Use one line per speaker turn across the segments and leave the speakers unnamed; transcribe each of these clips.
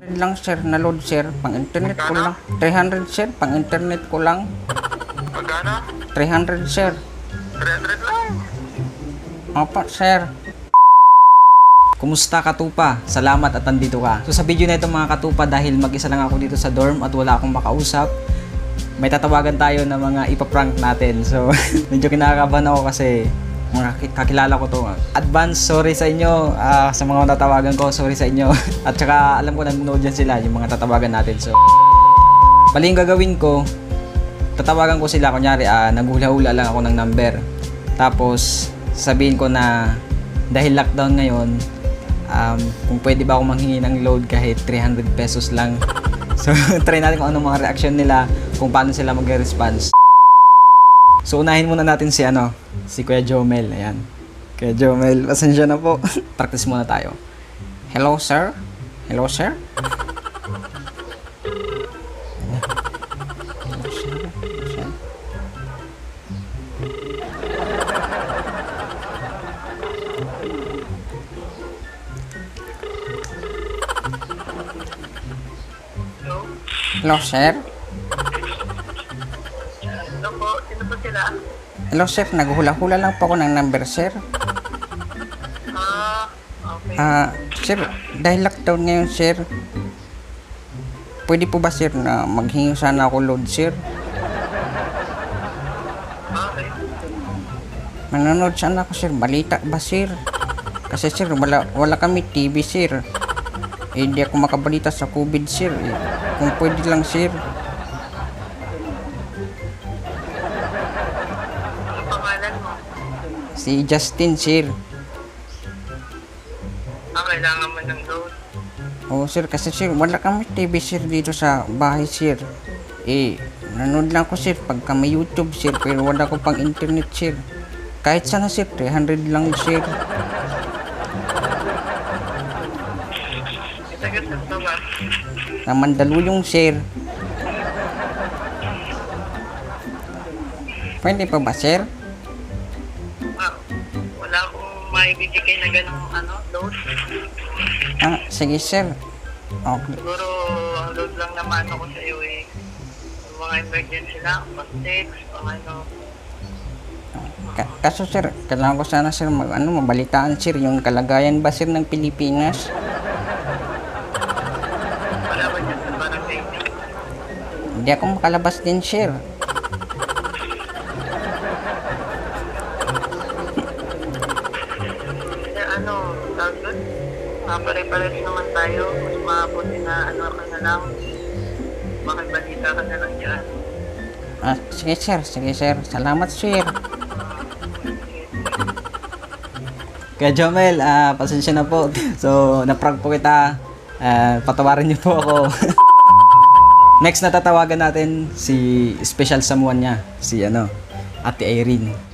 lang sir na load sir pang internet ko lang 300 sir pang internet ko lang
Magkano?
300 sir
300 lang.
opo sir
Kumusta katupa? Salamat at nandito ka. So sa video na ito mga katupa dahil mag-isa lang ako dito sa dorm at wala akong makausap, may tatawagan tayo na mga ipaprank natin. So medyo kinakabahan ako kasi mga ki- kakilala ko to. Advance, sorry sa inyo. Ah, sa mga tatawagan ko, sorry sa inyo. at saka alam ko nanonood yan sila, yung mga tatawagan natin. So, bali yung gagawin ko, tatawagan ko sila, kunyari, ah, naghula-hula lang ako ng number. Tapos, sabihin ko na dahil lockdown ngayon, um, kung pwede ba ako manghingi ng load kahit 300 pesos lang. So, try natin kung anong mga reaction nila, kung paano sila magre-response. So, unahin muna natin si ano, si Kuya Jomel. Ayan. Kuya Jomel, pasensya na po. Practice muna tayo.
hello sir hello sir
Hello?
sir
Ano po? Sino po sila?
hello sir naghula-hula lang po ako ng number sir
Ah, okay.
Ah, sir, dahil lockdown ngayon, sir, pwede po ba, sir, na maghingi sana ako load, sir?
Okay.
Manonood sana ako, sir. Balita ba, sir? Kasi, sir, wala, wala kami TV, sir. Eh, hindi ako makabalita sa COVID, sir. Eh, kung pwede lang, sir. Si Justin, sir.
Ah, kailangan mo ng load.
Oo, sir. Kasi, sir, wala kami TV, sir, dito sa bahay, sir. Eh, nanood lang ko, sir, pagka may YouTube, sir. Pero wala ko pang internet, sir. Kahit sana, sir, 300 lang, sir.
Na
Mandaluyong, sir. Pwede pa ba, sir?
Maibibigay na ganong ano, load.
Ah, sige, sir. Okay.
Siguro, ang load lang naman ako sa iyo eh. Yung mga emergency lang, pa-text, pang ano.
Ka- kaso, sir, kailangan ko sana, sir, mag, ano, mabalitaan, sir, yung kalagayan ba, sir, ng Pilipinas?
Wala ba dyan sa barangay niyo?
Hindi ako makalabas din, sir.
Ah, pare-pares naman tayo. Mas mabuti na ano ka na lang. Makibalita ka na lang dyan.
Ah, sige, sir. Sige, sir. Salamat, sir.
Kuya Jomel, ah, pasensya na po. So, naprank po kita. Ah, patawarin niyo po ako. Next na tatawagan natin si special someone niya, si ano, Ate Irene.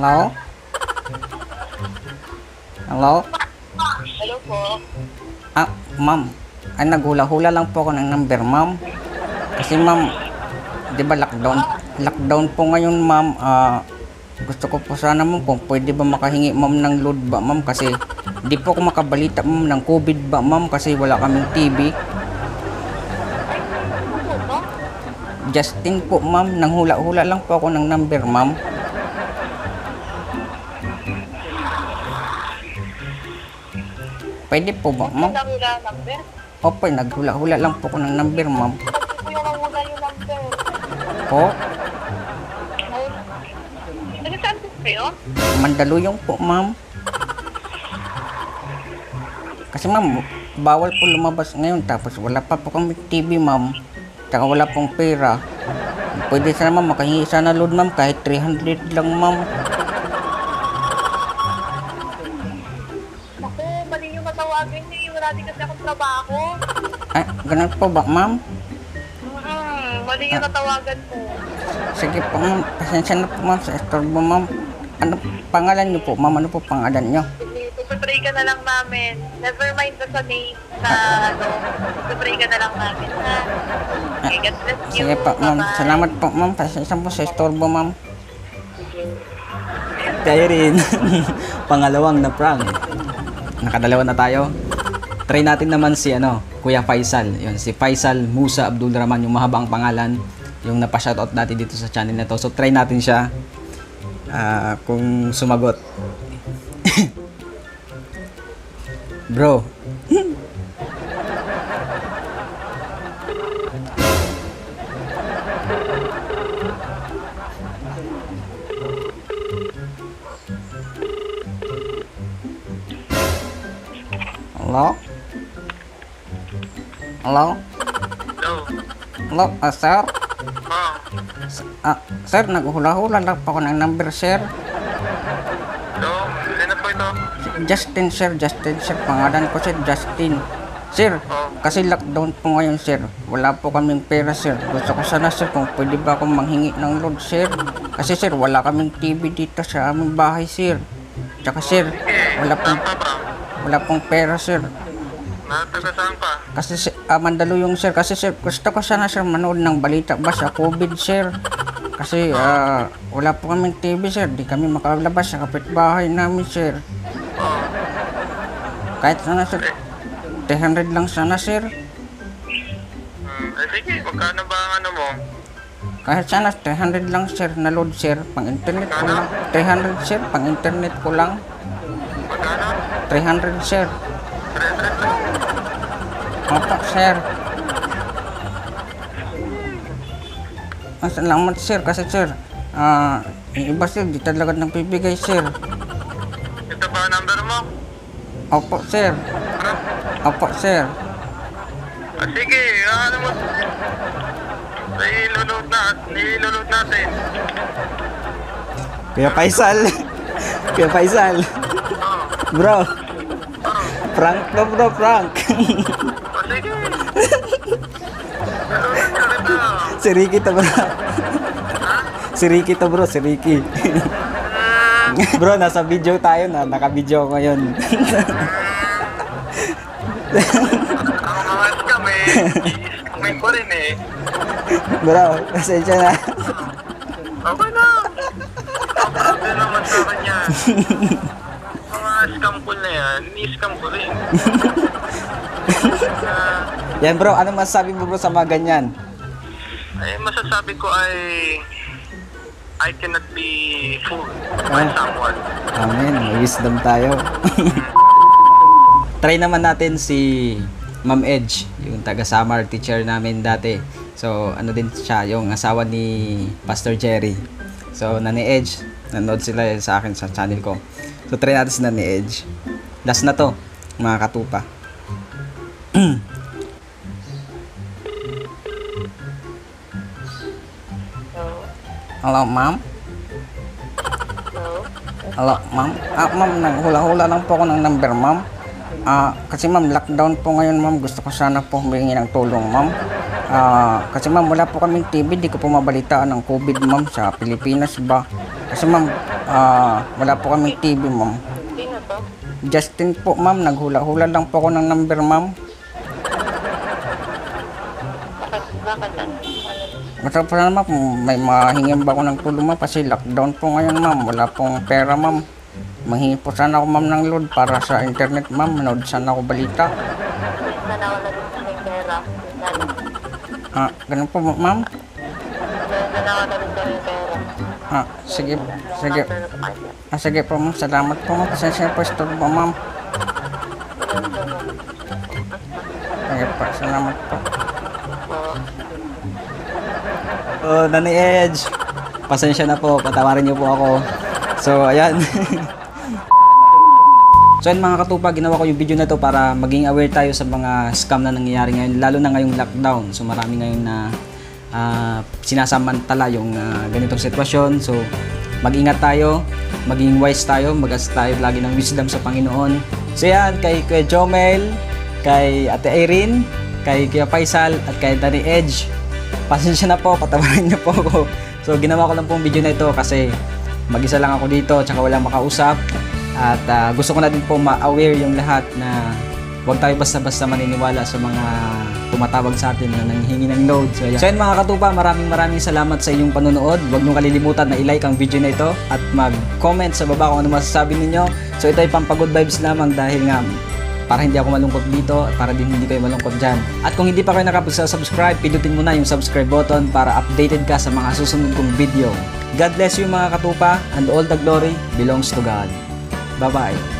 Hello? Hello?
Hello po.
Ah, ma'am. Ay, naghula-hula lang po ako ng number, ma'am. Kasi, ma'am, di ba lockdown? Lockdown po ngayon, ma'am. Ah, gusto ko po sana, ma'am, kung pwede ba makahingi, ma'am, ng load ba, ma'am? Kasi, di po ako makabalita, ma'am, ng COVID ba, ma'am? Kasi wala kaming TV. Justin po, ma'am. Nang hula-hula lang po ako ng number, ma'am. Pwede po ba, ma'am?
Nangula number?
Opo, naghula-hula lang po ako ng number, ma'am.
Yung nangula yung number.
Po,
Nag-saan po kayo?
Mandaluyong po, ma'am. Kasi ma'am, bawal po lumabas ngayon tapos wala pa po kami TV, ma'am. Tsaka wala pong pera. Pwede sana ma'am, makahingi sana load, ma'am, kahit 300 lang, ma'am.
Din kasi akong trabaho.
Ay, ganun po ba, ma'am?
Hmm, mali yung natawagan mo.
Sige po, ma'am. Pasensya na po, ma'am, sa estorbo, ma'am. Ano pangalan niyo po, ma'am? Ano po pangalan niyo?
Pupray ka na lang namin. Never mind na sa name na ano. Pupray ka na lang namin, ha? Okay, God bless you.
Sige po, ma'am.
Bye-bye.
Salamat po, ma'am. Pasensya po sa estorbo, ma'am.
Kaya rin. Pangalawang na prank. Nakadalawa na tayo. Try natin naman si ano, Kuya Faisal. Yun, si Faisal Musa Abdul Rahman, yung mahaba ang pangalan. Yung napa-shoutout natin dito sa channel na to. So try natin siya. Ah, kung sumagot. Bro.
Hello? Hello?
Hello.
Hello, ah, sir?
Oh,
Ah, sir, naghula-hula lang po ako ng number, sir.
hello. Sino po ito?
Justin, sir. Justin, sir. Pangalan ko, sir. Justin. Sir, kasi lockdown po ngayon, sir. Wala po kaming pera, sir. Gusto ko sana, sir, kung pwede ba akong manghingi ng load, sir. Kasi, sir, wala kaming TV dito sa aming bahay, sir. Tsaka, sir, wala pong, wala pong pera, sir.
Nataga saan ka?
Kasi, sir, ah, Mandaluyong, sir. Kasi, sir, gusto ko sana, sir, manood ng balita ba sa COVID, sir. Kasi, ah, wala po kaming TV, sir. Di kami makalabas sa kapitbahay namin, sir.
Oh,
Kahit sana, sir. 300 lang sana, sir.
hmm. Eh, sige, magkano ba ang ano mo?
Kahit sana 300 lang, sir, na load, sir. Pang internet ko lang. 300, sir. Pang internet ko lang.
Magkano?
300, sir.
300 lang.
Opo, sir. Ah, salamat, sir. Kasi, sir, ah, yung iba, sir, di talaga nang bibigay, sir.
Ito ba ang number mo?
Opo, sir.
Ano?
Opo, sir.
Ah, sige, ano mo? Nilulot na, nilulot natin.
Kuya Faisal. Kuya Faisal.
Oh,
Bro. Prank to bro, prank. si Ricky to bro. Si Ricky to bro, si Ricky. bro, nasa video tayo na. Naka-video ngayon.
Scam eh. Scammin ko rin eh.
bro, pasensya na.
Okay na. Hindi naman sa kanya. Mga scam ko na yan, ni-scam ko rin.
Yan bro, ano masasabi mo bro sa mga ganyan?
Ay, masasabi ko ay I cannot be fooled by someone.
Amen, may wisdom tayo. Try naman natin si Ma'am Edge, yung taga Samar teacher namin dati. So, ano din siya, yung asawa ni Pastor Jerry. So, Nani Edge, nanood sila sa akin sa channel ko. So, try natin si Nani Edge. Last na to, mga katupa.
Hello, ma'am? Hello, ma'am? Ah, ma'am, naghula-hula lang po ako ng number, ma'am. Ah, kasi ma'am, lockdown po ngayon, ma'am. Gusto ko sana po humingi ng tulong, ma'am. Ah, kasi ma'am, wala po kaming TV. Di ko po mabalitaan ng COVID, ma'am, sa Pilipinas ba. Kasi ma'am, ah, wala po kaming TV, ma'am. Justin po, ma'am. Naghula-hula lang po ako ng number, ma'am. Gusto po sana, ma'am, may mahingin ba ako ng tulong, ma'am. Kasi lockdown po ngayon, ma'am. Wala pong pera, ma'am. Manghingi po sana ako, ma'am, ng load para sa internet, ma'am. Manood sana ako balita.
Sana wala din may pera.
Ah, ganun po, ma'am.
Sana wala din may pera.
Ah, sige, sige. Ah, sige po, ma'am. Salamat po, ma'am. Pasensya po, store po, ma'am. Sige po, salamat po.
Oh, Nani Edge. Pasensya na po, patawarin niyo po ako. So, ayan. so, yun mga katupa, ginawa ko yung video na to para maging aware tayo sa mga scam na nangyayari ngayon, lalo na ngayong lockdown. So, marami ngayon na ah, sinasamantala yung ah, ganitong sitwasyon. So, mag-ingat tayo, maging wise tayo, mag-ask tayo lagi ng wisdom sa Panginoon. So, yan, kay Kuya Jomel, kay Ate Irene, kay Kuya Faisal, at kay Danny Edge. Pasensya na po, patawarin niyo po ako. So, ginawa ko lang pong video na ito kasi mag-isa lang ako dito, tsaka walang makausap. At ah, gusto ko na din po ma-aware yung lahat na Huwag tayo basta-basta maniniwala sa mga tumatawag sa atin na nanghihingi ng load. So, yan. so yun mga katupa, maraming maraming salamat sa inyong panonood. Huwag nyo kalilimutan na i-like ang video na ito at mag-comment sa baba kung ano masasabi ninyo. So ito ay pampagod vibes lamang dahil nga para hindi ako malungkot dito at para din hindi kayo malungkot dyan. At kung hindi pa kayo nakapag-subscribe, pindutin mo na yung subscribe button para updated ka sa mga susunod kong video. God bless you mga katupa and all the glory belongs to God. Bye-bye.